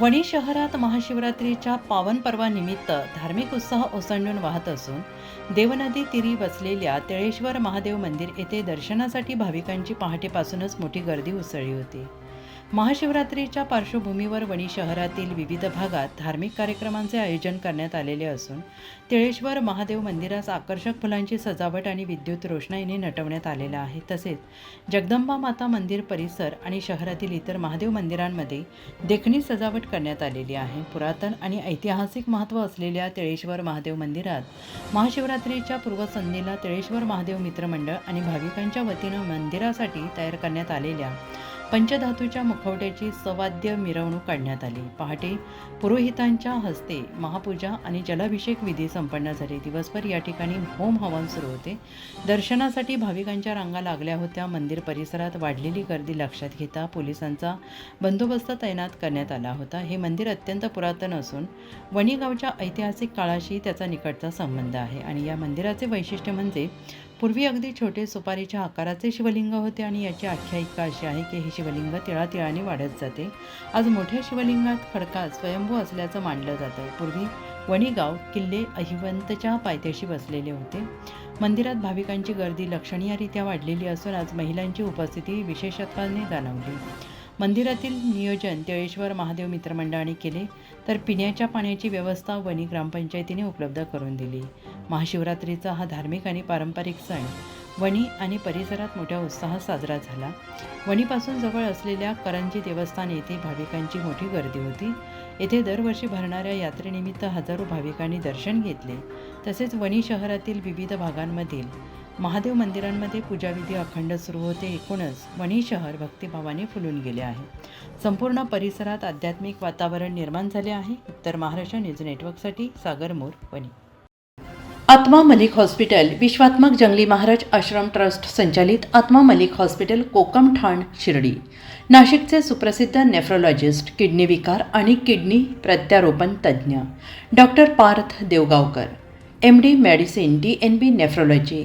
वणी शहरात महाशिवरात्रीच्या पावन पर्वानिमित्त धार्मिक उत्साह ओसंडून वाहत असून देवनदी तिरी बसलेल्या तेळेश्वर महादेव मंदिर येथे दर्शनासाठी भाविकांची पहाटेपासूनच मोठी गर्दी उसळली होती. महाशिवरात्रीच्या पार्श्वभूमीवर वणी शहरातील विविध भागात धार्मिक कार्यक्रमांचे आयोजन करण्यात आलेले असून तिळेश्वर महादेव मंदिरास आकर्षक फुलांची सजावट आणि विद्युत रोषणाईने नटवण्यात आलेलं आहे. तसेच जगदंबा माता मंदिर परिसर आणि शहरातील इतर महादेव मंदिरांमध्ये देखणी सजावट करण्यात आलेली आहे. पुरातन आणि ऐतिहासिक महत्त्व असलेल्या तिळेश्वर महादेव मंदिरात महाशिवरात्रीच्या पूर्वसंध्येला तिळेश्वर महादेव मित्रमंडळ आणि भाविकांच्या वतीनं मंदिरासाठी तयार करण्यात आलेल्या पंचधातूच्या मुखवट्याची सवाद्य मिरवणूक काढण्यात आली. पहाटे पुरोहितांच्या हस्ते महापूजा आणि जलाभिषेक विधी संपन्न झाले. दिवसभर या ठिकाणी होम हवन सुरू होते. दर्शनासाठी भाविकांच्या रांगा लागल्या होत्या. मंदिर परिसरात वाढलेली गर्दी लक्षात घेता पोलिसांचा बंदोबस्त तैनात करण्यात आला होता. हे मंदिर अत्यंत पुरातन असून वणीगावच्या ऐतिहासिक काळाशी त्याचा निकटचा संबंध आहे आणि या मंदिराचे वैशिष्ट्य म्हणजे पूर्वी अगदी छोटे सुपारीच्या आकाराचे शिवलिंग होते आणि याची आख्यायिका अशी आहे की हे शिवलिंग तिळातिळाने वाढत जाते. आज मोठ्या शिवलिंगात खडका स्वयंभू असल्याचं मानलं जातं. पूर्वी वणीगाव किल्ले अहिवंतच्या पायथ्याशी बसलेले होते. मंदिरात भाविकांची गर्दी लक्षणीयरित्या वाढलेली असून आज महिलांची उपस्थिती विशेषत्वाने जाणवली. मंदिरातील नियोजन तिळेश्वर महादेव मित्रमंडळाने केले तर पिण्याच्या पाण्याची व्यवस्था वणी ग्रामपंचायतीने उपलब्ध करून दिली. महाशिवरात्रीचा हा धार्मिक आणि पारंपरिक सण वणी आणि परिसरात मोठ्या उत्साहात साजरा झाला. वणीपासून जवळ असलेल्या करंजी देवस्थान येथे भाविकांची मोठी गर्दी होती. येथे दरवर्षी भरणाऱ्या यात्रेनिमित्त हजारो भाविकांनी दर्शन घेतले. तसेच वणी शहरातील विविध भागांमधील महादेव मंदिरांमध्ये पूजाविधी अखंड सुरू होते. एकूणच वणी शहर भक्तिभावाने फुलून गेले आहे. संपूर्ण परिसरात आध्यात्मिक वातावरण निर्माण झाले आहे. उत्तर महाराष्ट्र न्यूज नेटवर्कसाठी सागर मोर वणी. आत्मा मलिक हॉस्पिटल विश्वात्मक जंगली महाराज आश्रम ट्रस्ट संचालित आत्मा मलिक हॉस्पिटल कोकम ठाण शिर्डी. नाशिकचे सुप्रसिद्ध नेफ्रोलॉजिस्ट किडनी विकार आणि किडनी प्रत्यारोपण तज्ज्ञ. Doctor Parth Devgaonkar M D medicine D N B nephrology